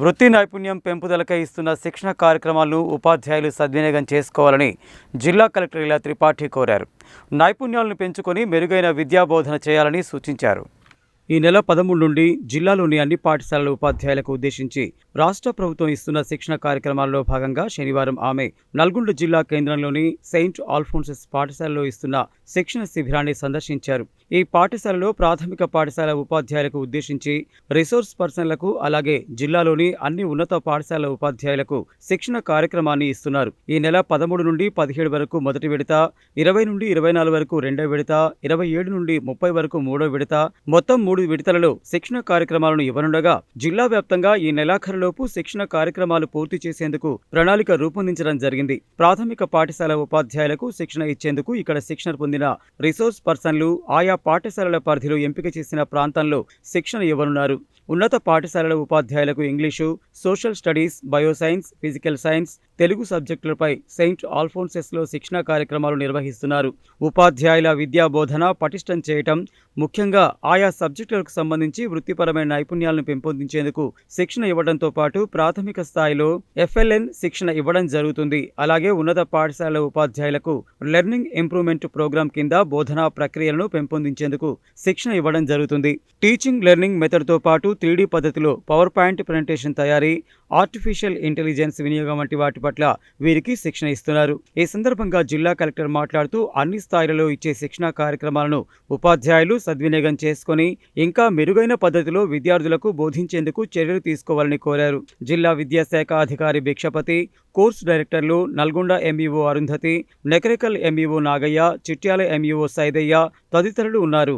వృత్తి నైపుణ్యం పెంపుదలకై ఇస్తున్న శిక్షణ కార్యక్రమాలను ఉపాధ్యాయులు సద్వినియోగం చేసుకోవాలని జిల్లా కలెక్టర్ ఇలా త్రిపాఠి కోరారు. నైపుణ్యాలను పెంచుకొని మెరుగైన విద్యాబోధన చేయాలని సూచించారు. ఈ నెల పదమూడు నుండి జిల్లాలోని అన్ని పాఠశాలల ఉపాధ్యాయులకు ఉద్దేశించి రాష్ట్ర ప్రభుత్వం ఇస్తున్న శిక్షణ కార్యక్రమాల్లో భాగంగా శనివారం ఆమె నల్గొండ జిల్లా కేంద్రంలోని సెయింట్ ఆల్ఫోన్సెస్ పాఠశాలలో ఇస్తున్న శిక్షణ శిబిరాన్ని సందర్శించారు. ఈ పాఠశాలలో ప్రాథమిక పాఠశాల ఉపాధ్యాయులకు ఉద్దేశించి రిసోర్స్ పర్సన్లకు అలాగే జిల్లాలోని అన్ని ఉన్నత పాఠశాల ఉపాధ్యాయులకు శిక్షణ కార్యక్రమాన్ని ఇస్తున్నారు. ఈ నెల పదమూడు నుండి పదిహేడు వరకు మొదటి విడత ఇరవై నుండి ఇరవై నాలుగు వరకు రెండో విడత ఇరవై ఏడు నుండి ముప్పై వరకు మూడో విడత మొత్తం మూడు విడతలలో శిక్షణ కార్యక్రమాలను ఇవ్వనుండగా జిల్లా వ్యాప్తంగా ఈ నెలాఖరులోపు శిక్షణ కార్యక్రమాలు పూర్తి చేసేందుకు ప్రణాళిక రూపొందించడం జరిగింది. ప్రాథమిక పాఠశాల ఉపాధ్యాయులకు శిక్షణ ఇచ్చేందుకు ఇక్కడ శిక్షణ పొందిన రిసోర్స్ పర్సన్లు ఆయా పాఠశాలల పరిధిలో ఎంపిక చేసిన ప్రాంతంలో శిక్షణ ఇవ్వనున్నారు. ఉన్నత పాఠశాలల ఉపాధ్యాయులకు English social studies bioscience physical science Telugu సబ్జెక్టులపై Saint ఆల్ఫోన్సెస్లో శిక్షణా కార్యక్రమాలు నిర్వహిస్తున్నారు. ఉపాధ్యాయుల విద్యా బోధన పటిష్టం చేయటం ముఖ్యంగా ఆయా సబ్జెక్టులకు సంబంధించి వృత్తిపరమైన నైపుణ్యాలను పెంపొందించేందుకు శిక్షణ ఇవ్వడంతో పాటు ప్రాథమిక స్థాయిలో ఎఫ్ఎల్ఎన్ శిక్షణ ఇవ్వడం జరుగుతుంది. అలాగే ఉన్నత పాఠశాల ఉపాధ్యాయులకు లెర్నింగ్ ఇంప్రూవ్మెంట్ ప్రోగ్రాం కింద బోధనా ప్రక్రియలను పెంపొందించేందుకు శిక్షణ ఇవ్వడం జరుగుతుంది. టీచింగ్ లెర్నింగ్ మెథడ్తో పాటు త్రీడీ పద్ధతిలో పవర్ పాయింట్ ప్రజెంటేషన్ తయారీ ఆర్టిఫిషియల్ ఇంటెలిజెన్స్ వినియోగం వంటి వాటి పట్ల వీరికి శిక్షణ ఇస్తున్నారు. ఈ సందర్భంగా జిల్లా కలెక్టర్ మాట్లాడుతూ అన్ని స్థాయిలలో ఇచ్చే శిక్షణ కార్యక్రమాలను ఉపాధ్యాయులు సద్వినియోగం చేసుకొని ఇంకా మెరుగైన పద్ధతిలో విద్యార్థులకు బోధించేందుకు చర్యలు తీసుకోవాలని కోరారు. జిల్లా విద్యాశాఖ అధికారి భిక్షపతి కోర్సు డైరెక్టర్లు Nalgonda MEO Arundhati Nakrekal MEO Nagaiah Chityala MEO Saidaiah తదితరులు ఉన్నారు.